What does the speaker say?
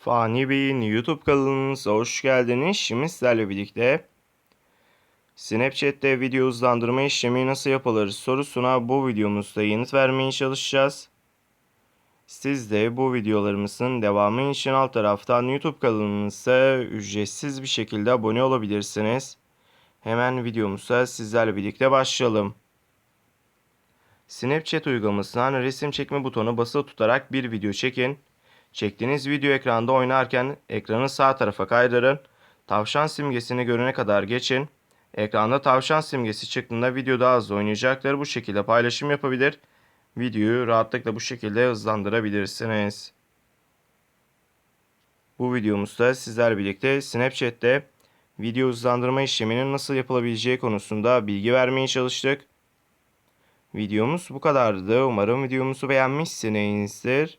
Fani Bey'in YouTube kanalımıza hoş geldiniz. Şimdi sizlerle birlikte Snapchat'te video hızlandırma işlemi nasıl yapılır sorusuna bu videomuzda yanıt vermeye çalışacağız. Siz de bu videolarımızın devamı için alt taraftan YouTube kanalımıza ücretsiz bir şekilde abone olabilirsiniz. Hemen videomuza sizlerle birlikte başlayalım. Snapchat uygulamasından resim çekme butonu basılı tutarak bir video çekin. Çektiğiniz video ekranda oynarken ekranı sağ tarafa kaydırın. Tavşan simgesini görene kadar geçin. Ekranda tavşan simgesi çıktığında video daha hızlı oynayacaktır. Bu şekilde paylaşım yapabilir. Videoyu rahatlıkla bu şekilde hızlandırabilirsiniz. Bu videomuzda sizler birlikte Snapchat'te video hızlandırma işleminin nasıl yapılabileceği konusunda bilgi vermeye çalıştık. Videomuz bu kadardı. Umarım videomuzu beğenmişsinizdir.